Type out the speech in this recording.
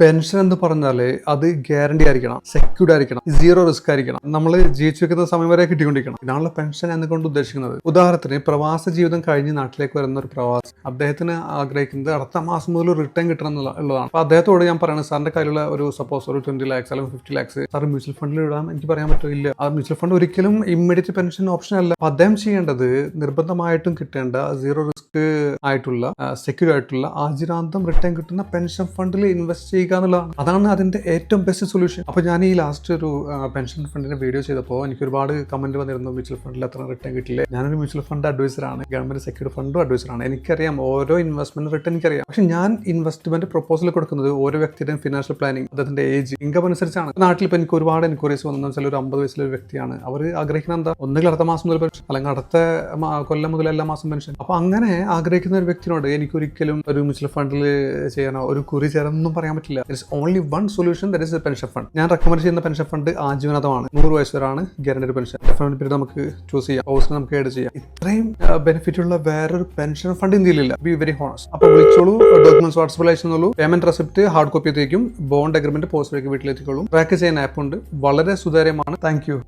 Pension എന്ന് പറഞ്ഞാൽ അത് ഗ്യാരണ്ടി ആയിരിക്കണം സെക്യൂർഡ് ആയിരിക്കണം സീറോ റിസ്ക് ആയിരിക്കണം. നമ്മൾ ജീവിച്ചു വെക്കുന്ന സമയം വരെ കിട്ടിക്കൊണ്ടിരിക്കണം. ഇതാണല്ലോ പെൻഷൻ എന്നുകൊണ്ട് ഉദ്ദേശിക്കുന്നത്. ഉദാഹരണത്തിന് പ്രവാസ ജീവിതം കഴിഞ്ഞ് നാട്ടിലേക്ക് വരുന്ന ഒരു പ്രവാസി അദ്ദേഹത്തിന് ആഗ്രഹിക്കുന്നത് അടുത്ത മാസം മുതൽ റിട്ടേൺ കിട്ടണം എന്നുള്ളതാണ് ഉള്ളതാണ്. അപ്പൊ അദ്ദേഹത്തോട് ഞാൻ പറയുന്നത് സാറിന്റെ കയ്യിലുള്ള ഒരു സപ്പോസ് ഒരു ട്വന്റി ലാക്സ് അല്ലെങ്കിൽ ഫിഫ്റ്റി ലാക്സ് സാർ മ്യൂച്വൽ ഫണ്ടിൽ ഇടാൻ എനിക്ക് പറയാൻ പറ്റില്ല ആ മ്യൂച്വൽ ഫണ്ട് ഒരിക്കലും ഇമ്മീഡിയറ്റ് പെൻഷൻ ഓപ്ഷൻ അല്ല. അദ്ദേഹം ചെയ്യേണ്ടത് നിർബന്ധമായിട്ടും കിട്ടേണ്ട സീറോ ആയിട്ടുള്ള സെക്യൂർ ആയിട്ടുള്ള ആജിരാന്തം റിട്ടേൺ കിട്ടുന്ന പെൻഷൻ ഫണ്ടിൽ ഇൻവെസ്റ്റ് ചെയ്യുക എന്നുള്ളതാണ്. അതാണ് അതിന്റെ ഏറ്റവും ബെസ്റ്റ് സൊല്യൂഷൻ അപ്പൊ ഞാൻ ഈ ലാസ്റ്റ് ഒരു പെൻഷൻ ഫണ്ടിന്റെ വീഡിയോ ചെയ്തപ്പോൾ എനിക്ക് ഒരുപാട് കമന്റ് വന്നിരുന്നു മ്യൂച്വൽ ഫണ്ടിൽ അത്ര റിട്ടേൺ കിട്ടില്ലേ? ഞാനൊരു മ്യൂച്വൽ ഫണ്ട് അഡ്വൈസർ ആണ് ഗവൺമെന്റ് സെക്യൂർ ഫണ്ടും അഡ്വൈസർ ആണ്. എനിക്കറിയാം ഓരോ ഇൻവെസ്റ്റ്മെന്റ് റിട്ടേൺ എനിക്കറിയാം. പക്ഷെ ഞാൻ ഇൻവെസ്റ്റ്മെന്റ് പ്രൊപ്പോസൽ കൊടുക്കുന്നത് ഓരോ വ്യക്തിയുടെയും ഫിനാൻഷ്യൽ പ്ലാനിങ് അദ്ദേഹത്തിന്റെ ഏജ് ഇൻകം അനുസരിച്ചാണ്. നാട്ടിൽ ഇപ്പോൾ എനിക്ക് ഒരുപാട് എൻക്വയറീസ് വന്നു. വെച്ചാൽ ഒരു അമ്പത് വയസ്സിലെ ഒരു വ്യക്തിയാണ്. അവർ ആഗ്രഹിക്കുന്ന എന്താ? ഒന്നുകിൽ അടുത്ത മാസം മുതൽ പെൻഷൻ അല്ലെങ്കിൽ അടുത്ത കൊല്ലം മുതൽ എല്ലാ മാസം പെൻഷൻ. അപ്പൊ അങ്ങനെ ആഗ്രഹിക്കുന്ന ഒരു വ്യക്തിനോട് എനിക്ക് ഒരിക്കലും ഒരു മ്യൂച്വൽ ഫണ്ടിൽ ചെയ്യാനോ ഒരു കുറി ചേരാനൊന്നും പറയാൻ പറ്റില്ല. It's only one solution that is pension fund ഞാൻ റെക്കമെൻഡ് ചെയ്യുന്ന പെൻഷൻ ഫണ്ട് ആജീവനതമാണ്. നൂറ് വയസ്സ് വരെയാണ് ഗ്യാരണ്ടി പെൻഷൻ ഡെഫിനറ്റ് പീരീഡ് നമുക്ക് ചൂസ് ചെയ്യാം. ഹൗസിന് നമുക്ക് ഏഡ് ചെയ്യാം. ഇത്രയും ബെനിഫിറ്റ് ഉള്ള വേറൊരു പെൻഷൻ ഫണ്ട് ഇന്ത്യയിലില്ല ബി വെരി ഹോണസ് അപ്പൊ വിളിച്ചോളൂ ഡോക്യുമെന്റ്സ് വാട്സപ്പിൽ അയച്ചോളൂ. പേയ്മെന്റ് റെസിപ്റ്റ് ഹാർഡ് കോപ്പി എത്തിക്കും ബോണ്ട് അഗ്രിമെന്റ് പോസ്റ്റിലേക്ക് വീട്ടിലെത്തിക്കോളും. ട്രാക്ക് ചെയ്യാൻ ആപ്പ് ഉണ്ട്. വളരെ സുതാര്യമാണ്. താങ്ക്